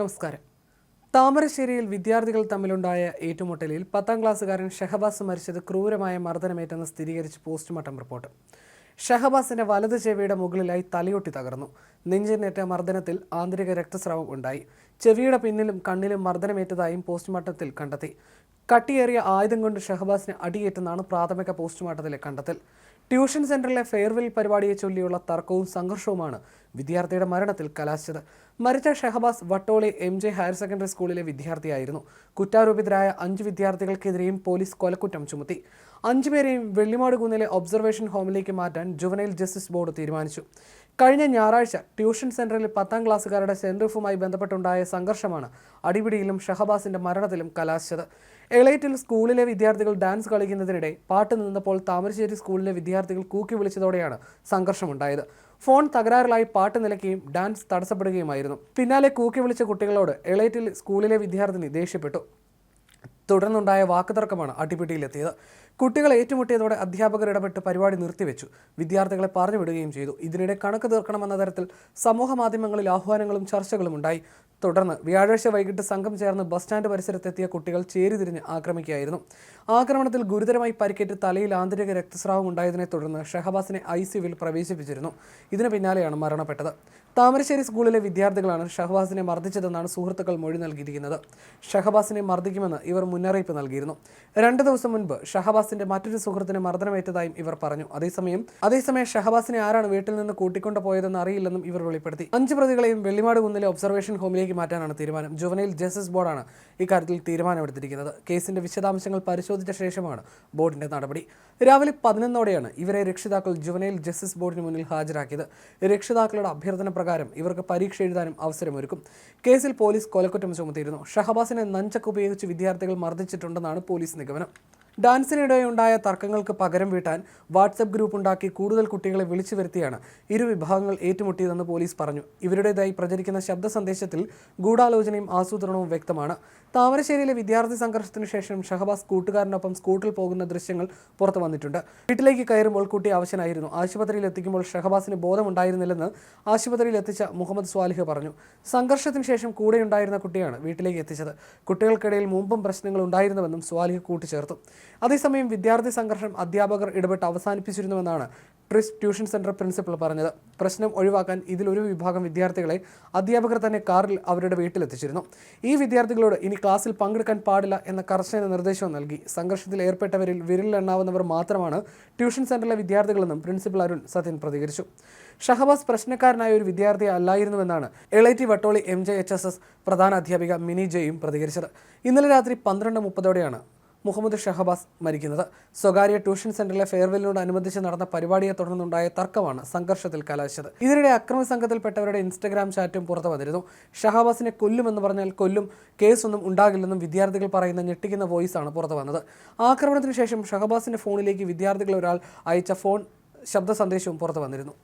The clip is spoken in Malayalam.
നമസ്കാരം. താമരശ്ശേരിയിൽ വിദ്യാർത്ഥികൾ തമ്മിലുണ്ടായ ഏറ്റുമുട്ടലിൽ പത്താം ക്ലാസ്സുകാരൻ ഷഹബാസ് മരിച്ചത് ക്രൂരമായ മർദ്ദനമേറ്റെന്ന് സ്ഥിരീകരിച്ച് പോസ്റ്റ്മോർട്ടം റിപ്പോർട്ട്. ഷഹബാസിന്റെ വലത് ചെവിയുടെ മുകളിലായി തലയൊട്ടി തകർന്നു. നെഞ്ചിനേറ്റ മർദ്ദനത്തിൽ ആന്തരിക രക്തസ്രാവം ഉണ്ടായി. ചെവിയുടെ പിന്നിലും കണ്ണിലും മർദ്ദനമേറ്റതായും പോസ്റ്റ്മോർട്ടത്തിൽ കണ്ടെത്തി. കട്ടിയേറിയ ആയുധം കൊണ്ട് ഷഹബാസിനെ അടിയേറ്റെന്നാണ് പ്രാഥമിക പോസ്റ്റ്മോർട്ടത്തിലെ കണ്ടെത്തൽ. ട്യൂഷൻ സെന്ററിലെ ഫെയർവെൽ പരിപാടിയെ ചൊല്ലിയുള്ള തർക്കവും സംഘർഷവുമാണ് വിദ്യാർത്ഥിയുടെ മരണത്തിൽ കലാശിച്ചത്. മരിച്ച Shahabas Vattoli M J higher secondary സ്കൂളിലെ വിദ്യാർത്ഥിയായിരുന്നു. കുറ്റാരോപിതരായ അഞ്ച് വിദ്യാർത്ഥികൾക്കെതിരെയും പോലീസ് കൊലക്കുറ്റം ചുമത്തി. അഞ്ചുപേരെയും വെള്ളിമാട് കുന്നിലെ ഒബ്സർവേഷൻ ഹോമിലേക്ക് മാറ്റാൻ ജുവനൈൽ ജസ്റ്റിസ് ബോർഡ് തീരുമാനിച്ചു. കഴിഞ്ഞ ഞായറാഴ്ച ട്യൂഷൻ സെന്ററിൽ പത്താം ക്ലാസ്സുകാരുടെ സെൻറൂഫുമായി ബന്ധപ്പെട്ടുണ്ടായ സംഘർഷമാണ് അടിപിടിയിലും ഷഹബാസിന്റെ മരണത്തിലും കലാശിച്ചത്. എളേറ്റിൽ സ്കൂളിലെ വിദ്യാർത്ഥികൾ ഡാൻസ് കളിക്കുന്നതിനിടെ പാട്ട് നിന്നപ്പോൾ താമരശ്ശേരി സ്കൂളിലെ വിദ്യാർത്ഥികൾ കൂക്കി വിളിച്ചതോടെയാണ് സംഘർഷമുണ്ടായത്. ഫോൺ തകരാറിലായി പാട്ട് നിലയ്ക്കുകയും ഡാൻസ് തടസ്സപ്പെടുകയുമായിരുന്നു. പിന്നാലെ കൂക്കി വിളിച്ച കുട്ടികളോട് എളേറ്റിൽ സ്കൂളിലെ വിദ്യാർത്ഥിനി ദേഷ്യപ്പെട്ടു. തുടർന്നുണ്ടായ വാക്കുതർക്കമാണ് അടിപിടിയിലെത്തിയത്. കുട്ടികൾ ഏറ്റുമുട്ടിയതോടെ അധ്യാപകർ ഇടപെട്ട് പരിപാടി നിർത്തിവെച്ചു. വിദ്യാർത്ഥികളെ പറഞ്ഞു വിടുകയും ചെയ്തു. ഇതിനിടെ കണക്ക് തീർക്കണമെന്ന തരത്തിൽ സമൂഹ മാധ്യമങ്ങളിൽ ആഹ്വാനങ്ങളും ചർച്ചകളും ഉണ്ടായി. തുടർന്ന് വ്യാഴാഴ്ച വൈകിട്ട് സംഘം ചേർന്ന് ബസ് സ്റ്റാൻഡ് പരിസരത്തെത്തിയ കുട്ടികൾ ചേരിതിരിഞ്ഞ് ആക്രമിക്കുകയായിരുന്നു. ആക്രമണത്തിൽ ഗുരുതരമായി പരിക്കേറ്റ് തലയിൽ ആന്തരിക രക്തസ്രാവം ഉണ്ടായതിനെ തുടർന്ന് ഷഹബാസിനെ ഐ സിയുവിൽ പ്രവേശിപ്പിച്ചിരുന്നു. ഇതിന് പിന്നാലെയാണ് മരണപ്പെട്ടത്. താമരശ്ശേരി സ്കൂളിലെ വിദ്യാർത്ഥികളാണ് ഷഹബാസിനെ മർദ്ദിച്ചതെന്നാണ് സുഹൃത്തുക്കൾ മൊഴി നൽകിയിരിക്കുന്നത്. ഷഹബാസിനെ മർദ്ദിക്കുമെന്ന് ഇവർ മുന്നറിയിപ്പ് നൽകിയിരുന്നു. രണ്ട് ദിവസം മുൻപ് ഷഹബാസിന്റെ മറ്റൊരു സുഹൃത്തിന് മർദ്ദനമേറ്റതായും ഇവർ പറഞ്ഞു. അതേസമയം അതേസമയം ഷഹബാസിനെ ആരാണ് വീട്ടിൽ നിന്ന് കൂട്ടിക്കൊണ്ടു പോയതെന്ന് അറിയില്ലെന്നും ഇവർ വെളിപ്പെടുത്തി. അഞ്ച് പ്രതികളെയും വെള്ളിമാട് കുന്നിലെ ഒബ്സർവേഷൻ ഹോമിലേക്ക് മാറ്റാനാണ് തീരുമാനം. ജുവനൈൽ ജസ്റ്റിസ് ബോർഡാണ് ഇക്കാര്യത്തിൽ തീരുമാനമെടുത്തിരിക്കുന്നത്. കേസിന്റെ വിശദാംശങ്ങൾ പരിശോധിച്ച ശേഷമാണ് ബോർഡിന്റെ നടപടി. രാവിലെ പതിനൊന്നോടെയാണ് ഇവരെ രക്ഷിതാക്കൾ ജുവനൈൽ ജസ്റ്റിസ് ബോർഡിന് മുന്നിൽ ഹാജരാക്കിയത്. രക്ഷിതാക്കളുടെ അഭ്യർത്ഥന പ്രകാരം ഇവർക്ക് പരീക്ഷ എഴുതാനും അവസരമൊരുക്കും. കേസിൽ പോലീസ് കൊലക്കുറ്റം ചുമത്തിയിരുന്നു. ഷഹബാസിനെ നഞ്ചക്ക് ഉപയോഗിച്ച് വിദ്യാർത്ഥികൾ മർദ്ദിച്ചിട്ടുണ്ടെന്നാണ് പോലീസ് നിഗമനം. ഡാൻസിനിടെ ഉണ്ടായ തർക്കങ്ങൾക്ക് പകരം വീട്ടാൻ വാട്സപ്പ് ഗ്രൂപ്പ് ഉണ്ടാക്കി കൂടുതൽ കുട്ടികളെ വിളിച്ചു വരുത്തിയാണ് ഇരു വിഭാഗങ്ങൾ ഏറ്റുമുട്ടിയതെന്ന് പോലീസ് പറഞ്ഞു. ഇവരുടേതായി പ്രചരിക്കുന്ന ശബ്ദ സന്ദേശത്തിൽ ഗൂഢാലോചനയും ആസൂത്രണവും വ്യക്തമാണ്. താമരശ്ശേരിയിലെ വിദ്യാർത്ഥി സംഘർഷത്തിന് ശേഷം ഷഹബാസ് കൂട്ടുകാരനൊപ്പം സ്കൂട്ടിൽ പോകുന്ന ദൃശ്യങ്ങൾ പുറത്തു വന്നിട്ടുണ്ട്. വീട്ടിലേക്ക് കയറുമ്പോൾ കുട്ടി അവശനായിരുന്നു. ആശുപത്രിയിൽ എത്തിക്കുമ്പോൾ ഷഹബാസിന് ബോധമുണ്ടായിരുന്നില്ലെന്ന് ആശുപത്രിയിൽ എത്തിച്ച മുഹമ്മദ് സ്വാലിഹ് പറഞ്ഞു. സംഘർഷത്തിന് ശേഷം കൂടെയുണ്ടായിരുന്ന കുട്ടിയാണ് വീട്ടിലേക്ക് എത്തിച്ചത്. കുട്ടികൾക്കിടയിൽ മുമ്പും പ്രശ്നങ്ങൾ ഉണ്ടായിരുന്നുവെന്നും സ്വാലിഹ് കൂട്ടിച്ചേർത്തു. അതേസമയം വിദ്യാർത്ഥി സംഘർഷം അധ്യാപകർ ഇടപെട്ട് അവസാനിപ്പിച്ചിരുന്നുവെന്നാണ് ട്രിസ് ട്യൂഷൻ സെന്റർ പ്രിൻസിപ്പൽ പറഞ്ഞത്. പ്രശ്നം ഒഴിവാക്കാൻ ഇതിലൊരു വിഭാഗം വിദ്യാർത്ഥികളെ അധ്യാപകർ തന്നെ കാറിൽ അവരുടെ വീട്ടിലെത്തിച്ചിരുന്നു. ഈ വിദ്യാർത്ഥികളോട് ഇനി ക്ലാസ്സിൽ പങ്കെടുക്കാൻ പാടില്ല എന്ന കർശന നിർദ്ദേശവും നൽകി. സംഘർഷത്തിൽ ഏർപ്പെട്ടവരിൽ വിരലിലെണ്ണാവുന്നവർ മാത്രമാണ് ട്യൂഷൻ സെന്ററിലെ വിദ്യാർത്ഥികളെന്നും പ്രിൻസിപ്പൽ അരുൺ സത്യൻ പ്രതികരിച്ചു. ഷഹബാസ് പ്രശ്നക്കാരനായ ഒരു വിദ്യാർത്ഥി അല്ലായിരുന്നുവെന്നാണ് Elettil Vattoli M J H S S പ്രധാന അധ്യാപിക മിനി ജെയും പ്രതികരിച്ചത്. ഇന്നലെ രാത്രി പന്ത്രണ്ട് മുപ്പതോടെയാണ് മുഹമ്മദ് ഷഹബാസ് മരിക്കുന്നത്. സ്വകാര്യ ട്യൂഷൻ സെന്ററിലെ ഫെയർവെല്ലിനോടനുബന്ധിച്ച് നടന്ന പരിപാടിയെ തുടർന്നുണ്ടായ തർക്കമാണ് സംഘർഷത്തിൽ കലാശിച്ചത്. ഇതിനിടെ അക്രമ സംഘത്തിൽപ്പെട്ടവരുടെ ഇൻസ്റ്റഗ്രാം ചാറ്റും പുറത്തു വന്നിരുന്നു. ഷഹബാസിനെ കൊല്ലുമെന്ന് പറഞ്ഞാൽ കൊല്ലും കേസൊന്നും ഉണ്ടാകില്ലെന്നും വിദ്യാർത്ഥികൾ പറയുന്ന ഞെട്ടിക്കുന്ന വോയിസാണ് പുറത്തു വന്നത്. ആക്രമണത്തിന് ശേഷം ഷഹബാസിന്റെ ഫോണിലേക്ക് വിദ്യാർത്ഥികൾ ഒരാൾ അയച്ച ഫോൺ ശബ്ദ സന്ദേശവും പുറത്തു വന്നിരുന്നു.